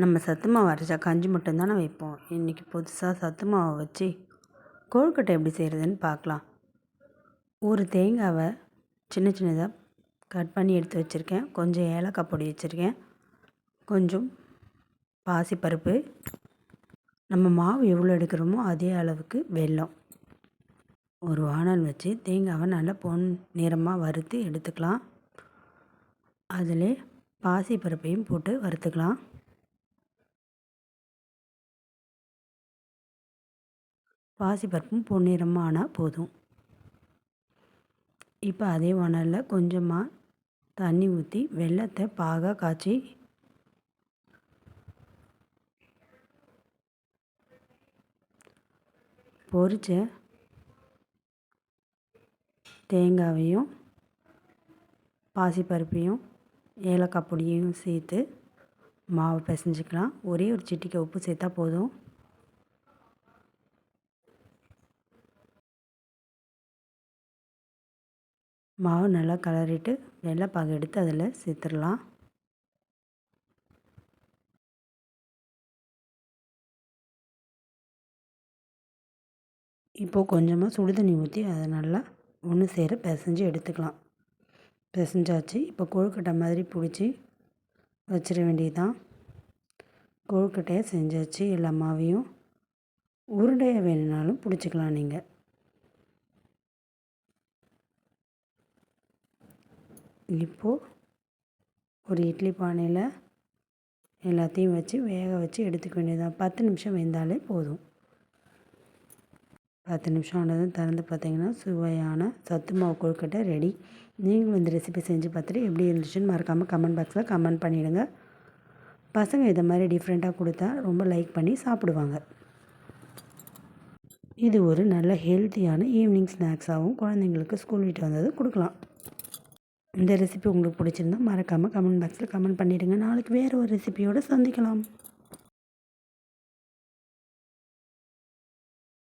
நம்ம சத்து மாவு அரைச்சா கஞ்சி மட்டும்தானே வைப்போம். இன்றைக்கி புதுசாக சத்து மாவை வச்சு கொழுக்கட்டை எப்படி செய்கிறதுன்னு பார்க்கலாம். ஒரு தேங்காவை சின்ன சின்னதாக கட் பண்ணி எடுத்து வச்சுருக்கேன். கொஞ்சம் ஏலக்காய் பொடி வச்சுருக்கேன். கொஞ்சம் பாசிப்பருப்பு. நம்ம மாவு எவ்வளோ எடுக்கிறோமோ அதே அளவுக்கு வெல்லம். ஒரு வானல் வச்சு தேங்காவை நல்லா பொன் நிறமாக வறுத்து எடுத்துக்கலாம். அதில் பாசிப்பருப்பையும் போட்டு வறுத்துக்கலாம். பாசிப்பருப்பும் பொன்னிறமாக ஆனால் போதும். இப்போ அதே வானலில் கொஞ்சமாக தண்ணி ஊற்றி வெள்ளத்தை பாகாக காய்ச்சி பொறிச்ச தேங்காவையும் பாசிப்பருப்பையும் ஏலக்காய் பொடியையும் சேர்த்து மாவு பிசைஞ்சிக்கலாம். ஒரே ஒரு சிட்டிக்கை உப்பு சேர்த்தா போதும். மாவு நல்லா கலரிட்டு வெள்ளைப்பாகு எடுத்து அதில் சேர்த்துடலாம். இப்போது கொஞ்சமாக சுடு தண்ணி ஊற்றி அதை நல்லா ஒன்று சேர பிசைஞ்சு எடுத்துக்கலாம். பிசைஞ்சாச்சு. இப்போ கொழுக்கட்டை மாதிரி பிடிச்சி வச்சிட வேண்டியதுதான். கொழுக்கட்டையை செஞ்சாச்சு எல்லா மாவையும். உருண்டையாக வேணுனாலும் பிடிச்சிக்கலாம் நீங்கள் இப்போது ஒரு இட்லி பானையில் எல்லாத்தையும் வச்சு வேக வச்சு எடுத்துக்க வேண்டியதுதான். பத்து நிமிஷம் வெந்தாலே போதும். பத்து நிமிஷம் ஆனதும் திறந்து பார்த்தீங்கன்னா சுவையான சத்து மாவு கொழுக்கட்டை ரெடி நீங்களும் இந்த ரெசிபி செஞ்சு பார்த்துட்டு எப்படி இருந்துச்சுன்னு மறக்காமல் கமெண்ட் பாக்ஸில் கமெண்ட் பண்ணிவிடுங்க பசங்க இதை மாதிரி டிஃப்ரெண்ட்டாக கொடுத்தா ரொம்ப லைக் பண்ணி சாப்பிடுவாங்க. இது ஒரு நல்ல ஹெல்த்தியான ஈவினிங் ஸ்நாக்ஸாகவும் குழந்தைங்களுக்கு ஸ்கூல் விட்டு வந்தது கொடுக்கலாம். இந்த ரெசிபி உங்களுக்கு பிடிச்சிருந்தா மறக்காமல் கமெண்ட் பாக்ஸில் கமெண்ட் பண்ணிவிடுங்க நாளைக்கு வேறு ஒரு ரெசிபியோடு சந்திக்கலாம்.